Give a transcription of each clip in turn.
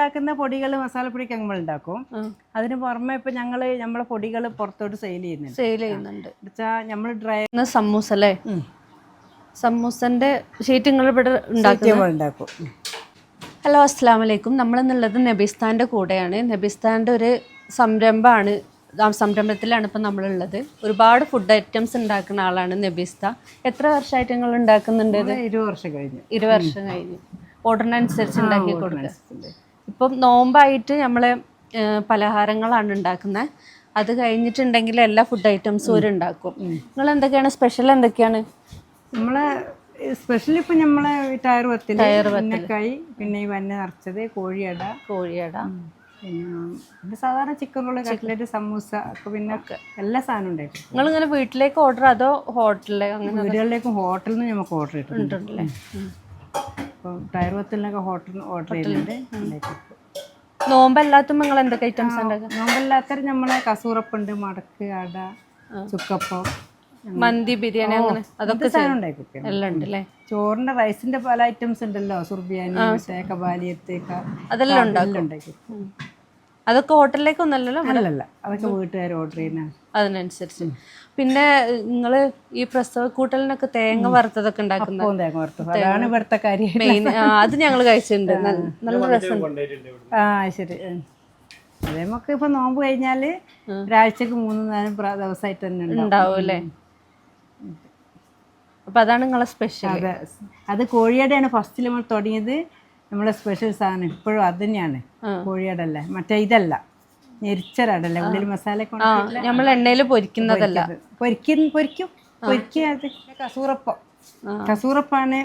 ഉണ്ടാക്കുന്ന പൊടികൾ മസാലപ്പൊടിക്ക് നമ്മൾ ഉണ്ടാക്കും. അതിന് പുറമെ ഇപ്പൊ ഞങ്ങൾ നമ്മളെ പൊടികൾ പുറത്തോട്ട് സെയിൽ ചെയ്യുന്നുണ്ട്. സെയിൽ ചെയ്യുന്നുണ്ട്. നമ്മൾ ഡ്രൈ സമൂസ അല്ലേ? സമൂസന്റെ ഷീറ്റ് നിങ്ങൾ ഇവിടെ ഉണ്ടാക്കും. ഹലോ അസ്സാം വലൈക്കും നമ്മളിന്നുള്ളത് നബിസ്ഥാന്റെ കൂടെയാണ്. നബിസ്ഥാന്റെ ഒരു സംരംഭമാണ്. ആ സംരംഭത്തിലാണ് ഇപ്പം നമ്മളുള്ളത്. ഒരുപാട് ഫുഡ് ഐറ്റംസ് ഉണ്ടാക്കുന്ന ആളാണ് നബിസ്ത. എത്ര വർഷമായിട്ട് നിങ്ങൾ ഉണ്ടാക്കുന്നുണ്ട് ഇരുപത് വർഷം കഴിഞ്ഞു. ഇരു വർഷം കഴിഞ്ഞു. ഓർഡറിനനുസരിച്ച് ഉണ്ടാക്കി കൊടുക്കുക ഇപ്പം നോമ്പായിട്ട് നമ്മൾ പലഹാരങ്ങളാണ് ഉണ്ടാക്കുന്നത് അത് കഴിഞ്ഞിട്ടുണ്ടെങ്കിൽ എല്ലാ ഫുഡ് ഐറ്റംസും ഒരു ഉണ്ടാക്കും നിങ്ങൾ എന്തൊക്കെയാണ് സ്പെഷ്യൽ എന്തൊക്കെയാണ്? നമ്മളെ സ്പെഷ്യൽ ഇപ്പൊ നമ്മളെ വത്തി ടയർ വന്നക്കായി പിന്നെ ഈ വന്ന നിറച്ചത് കോഴിയട. കോഴിയട. പിന്നെ സാധാരണ ചിക്കൻ റോൾ കട്ട്ലറ്റ് സമൂസ ഒക്കെ പിന്നെ എല്ലാ സാധനവും ഉണ്ടായിട്ട്. നിങ്ങൾ ഇങ്ങനെ വീട്ടിലേക്ക് ഓർഡർ അതോ ഹോട്ടലിലേക്ക് അങ്ങനെ വീടുകളിലേക്കും ഹോട്ടലിൽ നിന്ന് നമുക്ക് ഓർഡർ കിട്ടുന്നുണ്ട് ഉണ്ടല്ലേ അപ്പം ടയർ പത്തിലൊക്കെ ഹോട്ടൽ ഓർഡർ ചെയ്തിട്ട് നോമ്പല്ലാത്തും നിങ്ങൾ എന്തൊക്കെ ഐറ്റംസ് നോമ്പല്ലാത്ത നമ്മളെ കസൂറപ്പുണ്ട് മടക്ക് അട ചുക്കപ്പം മന്തി ബിരിയാണി അങ്ങനെ അതൊക്കെ. എല്ലാം ഉണ്ട് അല്ലേ? ചോറിന്റെ റൈസിന്റെ പല ഐറ്റംസ് ഉണ്ടല്ലോ സുർബിയാനി കബാലിയത്തേക്ക അതെല്ലാം ഉണ്ടാക്കും. അതൊക്കെ ഹോട്ടലിലേക്കൊന്നല്ലല്ലോ അല്ലല്ല അതൊക്കെ വീട്ടുകാർ ഓർഡർ ചെയ്യുന്ന അതിനനുസരിച്ച്. പിന്നെ നിങ്ങൾ ഈ പ്രസവ കൂട്ടലിനൊക്കെ തേങ്ങ വറുത്തതൊക്കെ ഉണ്ടാക്കുന്നത് തേങ്ങ വറുത്തത് അതാണ് ഇവിടുത്തെ കാര്യം. മെയിൻ അത് ഞങ്ങൾ കഴിച്ചിട്ടുണ്ട്. നല്ല- ആ ശരി. അതേ നമുക്ക് ഇപ്പൊ നോമ്പ് കഴിഞ്ഞാൽ ഒരാഴ്ചക്ക് മൂന്ന് നേരം പ്ര- ദിവസമായിട്ട് തന്നെ ഉണ്ടാവും. ഉണ്ടാവും അല്ലേ? അപ്പൊ അതാണ് നിങ്ങളെ സ്പെഷ്യൽ അതെ. അത് കോഴിയടയാണ് ഫസ്റ്റ് നമ്മൾ തുടങ്ങിയത്. നമ്മളെ സ്പെഷ്യൽ സാധനം ഇപ്പോഴും അത് തന്നെയാണ്. കോഴിയടല്ലേ? മറ്റേ ഇതല്ല. ഞെരിച്ചരടല്ലേ? ഉള്ളിൽ മസാല നമ്മൾ എണ്ണയിൽ പൊരിക്കുന്നതല്ല. പൊരിക്കും പൊരിക്കും. പൊരിക്കുക അത് കസൂറപ്പം. കസൂറപ്പാണ്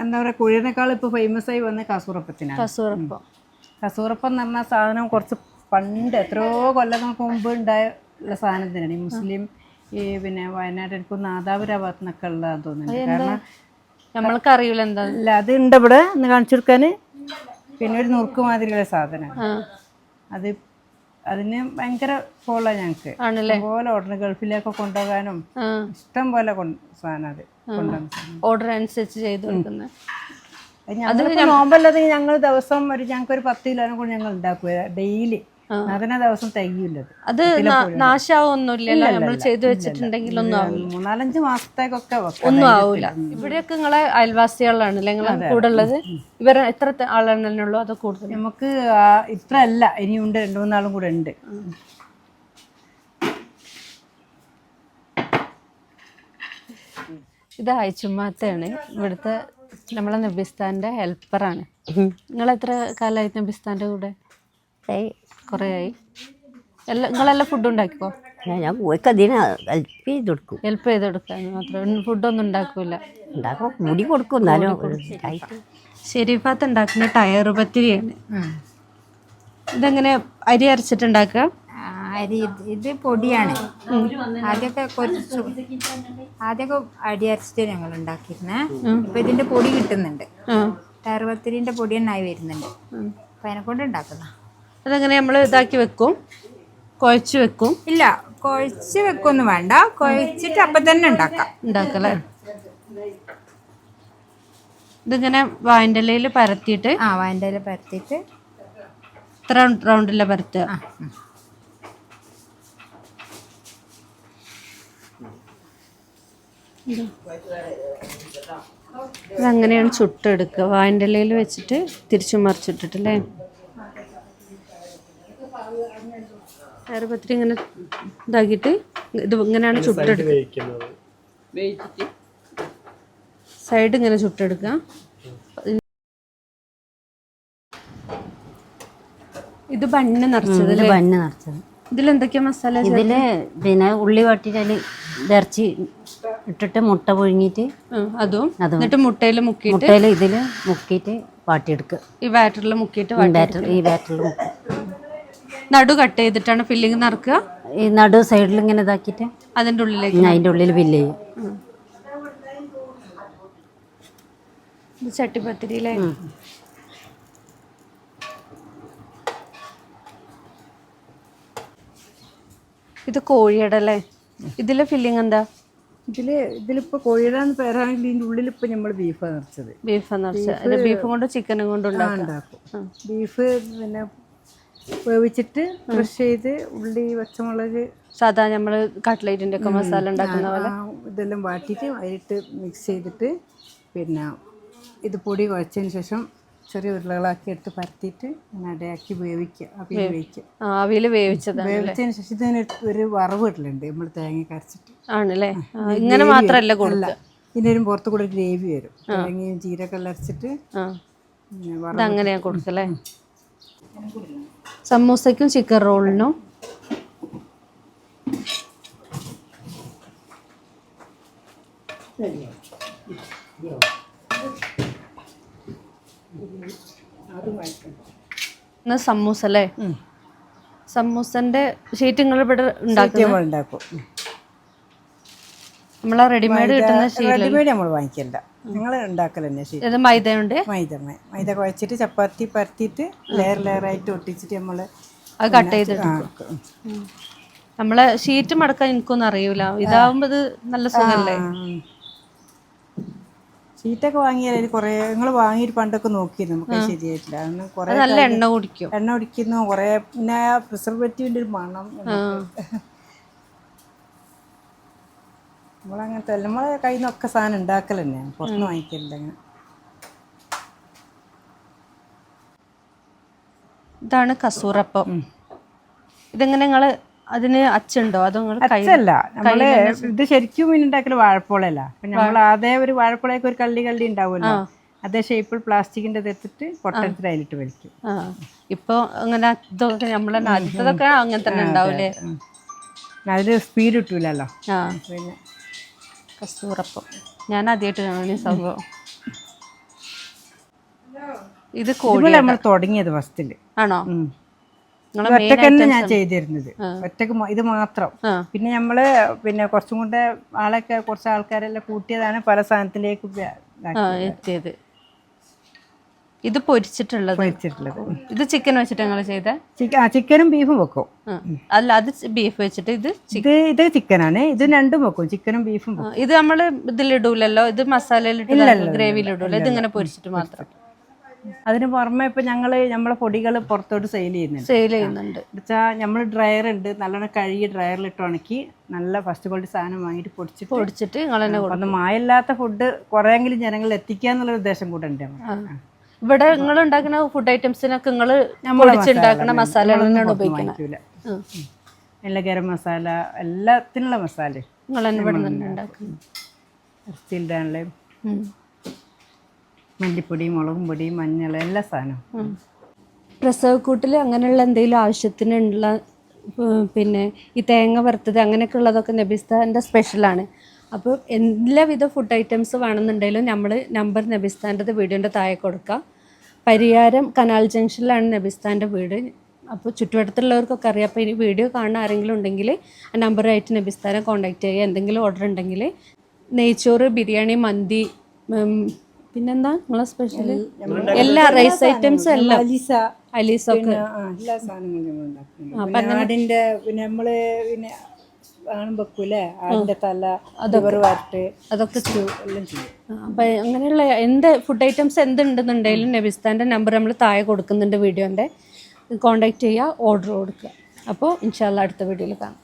എന്താ പറയുക കുഴിനേക്കാൾ ഇപ്പോൾ ഫേമസ് ആയി വന്ന കസൂറപ്പത്തിനാണ്. കസൂറപ്പം. കസൂറപ്പം എന്ന് പറഞ്ഞ സാധനം കുറച്ച് പണ്ട് എത്രയോ കൊല്ലങ്ങൾക്ക് മുമ്പ് ഉണ്ടായ ഉള്ള സാധനം തന്നെയാണ്. ഈ മുസ്ലിം ഈ പിന്നെ വയനാട് എനിക്കൊന്ന് നാദാപുര ഭാഗത്തു നിന്നൊക്കെ ഉള്ളതാന്ന് തോന്നുന്നുണ്ട്. കാരണം നമ്മൾക്ക് അറിയില്ല എന്താ? ഇല്ല അത് ഉണ്ട് ഇവിടെ ഒന്ന് കാണിച്ചു കൊടുക്കാൻ പിന്നെ ഒരു നുറുക്ക് മാതിരിയുള്ള സാധനമാണ്. അത് അതിന് ഭയങ്കര ഫോളോ ഞങ്ങക്ക്. പോലെ ഓർഡർ ഗൾഫിലേക്ക് കൊണ്ടുപോകാനും ഇഷ്ടം പോലെ സാധനം. അത് ഓർഡർ അനുസരിച്ച് ചെയ്ത് കൊടുക്കുന്നത് ഞങ്ങൾ നോമ്പല്ലാതെ ഞങ്ങൾ ദിവസം ഒരു ഞങ്ങൾക്ക് ഒരു പത്ത് കിലോനെ കൂടി ഞങ്ങൾ ഉണ്ടാക്കുക ഡെയിലി. അതിനെ ദിവസം തികയില്ല അത് നാശാവൊന്നുമില്ലല്ലോ നമ്മൾ ചെയ്തു വെച്ചിട്ടുണ്ടെങ്കിൽ ഒന്നും ആവില്ല. മൂന്നാലഞ്ച് മാസത്തേക്കൊക്കെ ഒന്നും ആവൂല ഇവിടെയൊക്കെ നിങ്ങളെ അയൽവാസികളാണ് നിങ്ങളെ കൂടെ ഉള്ളത് ഇവരെ എത്ര ത- അത് കൂടുതൽ നമുക്ക് ഇത്ര അല്ല ഇനിയുണ്ട് രണ്ടു മൂന്നാളും കൂടെ ഉണ്ട്. ഇത് അയച്ചുമാത്തയാണ് ഇവിടുത്തെ നമ്മളെ നബിസ്ഥാന്റെ ഹെൽപ്പറാണ്. നിങ്ങൾ എത്ര കാലമായി നബിസ്ഥാന്റെ കൂടെ? കുറേ ആയി എല്ലാ നിങ്ങളെല്ലാം ഫുഡ് ഉണ്ടാക്കിക്കോ? ഞാൻ പോയിക്ക് അതിനെ ഹെൽപ്പ് ചെയ്ത് കൊടുക്കും ഹെൽപ്പ് ചെയ്ത് കൊടുക്കാൻ മാത്രം ഫുഡൊന്നും ഉണ്ടാക്കൂല. കൂടി കൊടുക്കും എന്നാലും ഇതായിട്ട്. ഷെരീഫാത്ത് ഉണ്ടാക്കുന്ന ടയർ പത്തിരിയാണ് ഇതെങ്ങനെ അരി അരച്ചിട്ടുണ്ടാക്കുക? അരി ഇത് ഇത് പൊടിയാണ് ആദ്യമൊക്കെ കുറച്ച് ആദ്യമൊക്കെ അടി അരച്ചിട്ട് ഞങ്ങൾ ഉണ്ടാക്കിയിരുന്നേ. ഇപ്പൊ ഇതിന്റെ പൊടി കിട്ടുന്നുണ്ട്. ടയർ പത്തിരിന്റെ പൊടി തന്നെ ആയി വരുന്നുണ്ട്. അപ്പൊ അതിനെ കൊണ്ട് ഉണ്ടാക്കുന്ന അതെങ്ങനെ നമ്മൾ ഇതാക്കി വെക്കും. കുഴച്ച് വെക്കും. ഇല്ല കുഴച്ച് വെക്കൊന്നും വേണ്ട. കുഴച്ചിട്ട് അപ്പം തന്നെ ഉണ്ടാക്കാം. ഉണ്ടാക്കല്ലേ? ഇതിങ്ങനെ വായന്റലയിൽ പരത്തിയിട്ട് ആ വായന്റലയിൽ പരത്തിയിട്ട്. ഇത്ര റൗണ്ടിലെ പരത്തുക. അതങ്ങനെയാണ് ചുട്ടെടുക്കുക. വായന്റലയിൽ വെച്ചിട്ട് തിരിച്ചു മറിച്ചിട്ടിട്ടല്ലേ? വേറെ പത്തിരി ഇങ്ങനെ ഇതാക്കിയിട്ട് ഇത് ഇങ്ങനെയാണ് ചുട്ടെടുക്കുന്നത് സൈഡ് ഇങ്ങനെ ചുട്ടെടുക്കുക ഇത് ബണ്ണ് നിറച്ചത് ബണ്ണ് നിറച്ചത്. ഇതിലെന്തൊക്കെയാ മസാല ഇതിൽ പിന്നെ ഉള്ളി വാട്ടിയിട്ട് അതിൽ ഇറച്ചി ഇട്ടിട്ട് മുട്ട പുഴുങ്ങിയിട്ട് അതും. അതും. എന്നിട്ട് മുട്ടയിൽ മുക്കിയിട്ട് മുട്ടയിൽ ഇതിൽ മുക്കിയിട്ട് വാട്ടിയെടുക്കുക ഈ ബാറ്ററിൽ മുക്കിയിട്ട് ഈ ബാറ്ററിൽ മുക്കും. നടു കട്ട് ചെയ്തിട്ടാണ് ഫില്ലിങ് നിറക്കുക ഈ നടു സൈഡിൽ ഇങ്ങനെ ഇതാക്കിയിട്ട് അതിന്റെ ഉള്ളിലേക്ക് അതിന്റെ ഉള്ളിൽ ഫില്ല് ചെയ്യും. ഇത് ചട്ടിപ്പത്തിരിയിലെ. ഇത് കോഴിയുടെ അല്ലേ? ഇതിലെ ഫില്ലിംഗ് എന്താ? ഇതിൽ ഇതിലിപ്പോ കോഴിയുടെ പേരാണെങ്കിൽ ഇതിന്റെ ഉള്ളിൽ ഇപ്പൊ നമ്മൾ ബീഫാണ് നിറച്ചത് ബീഫ് നിറച്ചത് ബീഫും കൊണ്ട് ചിക്കനും കൊണ്ട് ഉണ്ടാക്കും. ബീഫ് പിന്നെ വേവിച്ചിട്ട് ക്രഷ് ചെയ്ത് ഉള്ളി പച്ചമുളക് സാധാ നമ്മൾ കട്ട്ലേറ്റിന്റെ ഒക്കെ മസാല ഉണ്ടാക്കുന്ന പോലെ? ഇതെല്ലാം വാട്ടിയിട്ട് അതിലിട്ട് മിക്സ് ചെയ്തിട്ട് പിന്നെ ഇത് പൊടി കുഴച്ചതിന് ശേഷം ചെറിയ ഉരുളകളാക്കി എടുത്ത് പരത്തിയിട്ട് ഇങ്ങനെ അടയാക്കി വേവിക്കുക അവിൽ വേവിക്കുക. ആ, വേവിച്ചത് വേവിച്ചതിന് ശേഷം ഇതിന് ഒരു വറവ് ഇടലുണ്ട് നമ്മൾ തേങ്ങ കരച്ചിട്ട്. ആണല്ലേ? ഇങ്ങനെ മാത്രമല്ല കൊടുക്കുക. ഇതിന്റെ ഒരു പുറത്ത് കൂടെ ഗ്രേവി വരും. തേങ്ങയും ജീരകം എല്ലാം അരച്ചിട്ട് അങ്ങനെയാണ് കൊടുക്കല്ലേ? സമൂസയ്ക്കും ചിക്കൻ റോളിനും സമൂസ അല്ലേ? സമൂസന്റെ ഷീറ്റ് നിങ്ങൾ ഇവിടെ ഉണ്ടാക്കും. നമ്മളെ റെഡിമെയ്ഡ് കിട്ടുന്ന റെഡിമെയ്ഡ് നമ്മൾ വാങ്ങിക്കല്ല ഞങ്ങൾ ഉണ്ടാക്കൽ തന്നെ ശരി മൈദയുണ്ട്? മൈദ മൈദ കുഴച്ചിട്ട് ചപ്പാത്തി പരത്തിയിട്ട് ലെയർ ലെയർ ആയിട്ട് ഒട്ടിച്ചിട്ട് നമ്മൾ അത് കട്ട് ചെയ്തിട്ട് നമ്മളെ ഷീറ്റ് മടക്കാൻ എനിക്കൊന്നും അറിയൂല. ഇതാവുമ്പോ ഇത് നല്ല സുഖല്ലേ? ഷീറ്റൊക്കെ വാങ്ങിയാൽ കുറേ നിങ്ങൾ വാങ്ങിയിട്ട് പണ്ടൊക്കെ നോക്കി നമുക്ക് ശരിയായിട്ടില്ല. അന്ന് കുറേ നല്ല എണ്ണ കുടിക്കും. എണ്ണ കുടിക്കുന്നു കുറേ പിന്നെ പ്രിസർവേറ്റീവിന്റെ ഒരു മണം നമ്മളങ്ങനത്തെ നമ്മളെ കയ്യിൽ നിന്നൊക്കെ സാധനം ഉണ്ടാക്കൽ തന്നെയാണ് പുറത്തുനിന്ന് വാങ്ങിക്കലില്ല അങ്ങനെ. ഇതാണ് കസൂറപ്പം. ഇതെങ്ങനെ നിങ്ങൾ അതിന് അച്ചുണ്ടോ? അതോ അച്ചല്ല. നമ്മൾ ഇത് ശരിക്കും മീൻ ഉണ്ടാക്കൽ വാഴപ്പോളല്ല നമ്മൾ അതേ ഒരു വാഴപ്പോളയൊക്കെ ഒരു കള്ളി കള്ളി ഉണ്ടാവുമല്ലോ. അതേ ഷേപ്പിൽ പ്ലാസ്റ്റിക്കിന്റെ തെത്തിട്ട് പൊട്ടത്തിൽ അതിലിട്ട് വലിക്കും. ഇപ്പൊ അങ്ങനെ ഇതൊക്കെ നമ്മളെ ആദ്യത്തതൊക്കെ അങ്ങനെ തന്നെ ഉണ്ടാവില്ലേ. അതിൽ സ്പീഡ് കിട്ടൂലല്ലോ. പിന്നെ കസൂറപ്പം ഞാൻ ആദ്യമായിട്ട് കാണുന്ന സംഭവം. ഇത് കോഴി നമ്മൾ തുടങ്ങിയത് ഫസ്റ്റിൽ. ആണോ? ഒറ്റയ്ക്ക് തന്നെ ഞാൻ ചെയ്തിരുന്നത്. ഒറ്റയ്ക്ക് ഇത് മാത്രം. പിന്നെ നമ്മൾ പിന്നെ കുറച്ചും കൂടെ ആളൊക്കെ കുറച്ച് ആൾക്കാരെല്ലാം കൂട്ടിയതാണ് പല സാധനത്തിലേക്ക് എത്തിയത്. ഇത് പൊരിച്ചിട്ടുള്ളത്. പൊരിച്ചിട്ടുള്ളത്. ഇത് ചിക്കൻ വെച്ചിട്ട് ഞങ്ങൾ ചെയ്ത? ചിക്കനും ബീഫും വെക്കും. അല്ല അത് ബീഫ് വെച്ചിട്ട് ഇത് ഇത് ഇത് ചിക്കനാണ് ഇത് രണ്ടും വെക്കും. ചിക്കനും ബീഫും ഇത് നമ്മൾ ഇതിലിടൂലല്ലോ? ഇത് മസാലയിലിട്ടില്ല ഗ്രേവിയിലിടൂല? ഇത് ഇങ്ങനെ പൊരിച്ചിട്ട് മാത്രം. അതിന് പുറമെ ഇപ്പൊ ഞങ്ങൾ നമ്മളെ പൊടികൾ പുറത്തോട്ട് സെയിൽ ചെയ്യുന്നുണ്ട്. സെയിൽ ചെയ്യുന്നുണ്ട്. വെച്ചാൽ നമ്മൾ ഡ്രയർ ഉണ്ട്. നല്ലോണം കഴുകി ഡ്രയറിൽ ഇട്ട് ഉണക്കി നല്ല ഫസ്റ്റ് ക്വാളിറ്റി സാധനം വാങ്ങിയിട്ട് പൊടിച്ചിട്ട് പൊടിച്ചിട്ട് നിങ്ങൾ തന്നെ മായല്ലാത്ത ഫുഡ് കുറേയെങ്കിലും ജനങ്ങളിൽ എത്തിക്കുക എന്നുള്ള ഉദ്ദേശം കൂടെ ഉണ്ട്. ഇവിടെ നിങ്ങൾ ഉണ്ടാക്കുന്ന ഫുഡ് ഐറ്റംസിനൊക്കെ നിങ്ങൾ പൊടിച്ചുണ്ടാക്കുന്ന മസാലകൾ തന്നെയാണ് ഉപയോഗിക്കുന്നത് എല്ലാ ഗരം മസാല എല്ലാത്തിനുള്ള മസാല നിങ്ങൾ തന്നെ ഇവിടെ തന്നെ മല്ലിപ്പൊടി മുളകും പൊടി മഞ്ഞൾ എല്ലാ സാധനവും. പ്രസവക്കൂട്ടിൽ അങ്ങനെയുള്ള എന്തെങ്കിലും ആവശ്യത്തിനുള്ള പിന്നെ ഈ തേങ്ങ വറുത്തത് അങ്ങനെയൊക്കെ ഉള്ളതൊക്കെ നബിസ്ഥാന്റെ സ്പെഷ്യലാണ് അപ്പോൾ എല്ലാവിധ ഫുഡ് ഐറ്റംസ് വേണമെന്നുണ്ടെങ്കിലും നമ്മൾ നമ്പർ നബിസ്ഥാന്റെ വീടിന്റെ താഴെ കൊടുക്കാം. പരിയാരം കനാൽ ജംഗ്ഷനിലാണ് നബിസ്ഥാന്റെ വീട്. അപ്പോൾ ചുറ്റുവട്ടത്തുള്ളവർക്കൊക്കെ അറിയാം. അപ്പോൾ ഇനി വീഡിയോ കാണുന്ന ആരെങ്കിലും ഉണ്ടെങ്കിൽ ആ നമ്പറായിട്ട് നബിസ്ഥാനെ കോൺടാക്റ്റ് ചെയ്യുക. എന്തെങ്കിലും ഓർഡർ ഉണ്ടെങ്കിൽ നെയ്ച്ചോറ് ബിരിയാണി മന്തി പിന്നെന്താ നിങ്ങളെ സ്പെഷ്യൽ എല്ലാ റൈസ് ഐറ്റംസ് എല്ലാം. അലിസ അലീസൊക്കെ. എല്ലാ സാധനങ്ങളും നമ്മൾ പിന്നെ ആണും വെക്കൂലേ ആടിന്റെ തല വരട്ട് അതൊക്കെ ചെയ്യും എല്ലാം ചെയ്യും. അപ്പം അങ്ങനെയുള്ള എന്ത് ഫുഡ് ഐറ്റംസ് എന്തുണ്ടെന്നുണ്ടെങ്കിലും നബിസ്താന്റെ നമ്പർ നമ്മൾ താഴെ കൊടുക്കുന്നുണ്ട് വീഡിയോന്റെ. കോണ്ടാക്ട് ചെയ്യുക ഓർഡർ കൊടുക്കുക. അപ്പോൾ ഇൻഷാല്ല അടുത്ത വീഡിയോയിൽ കാണാം.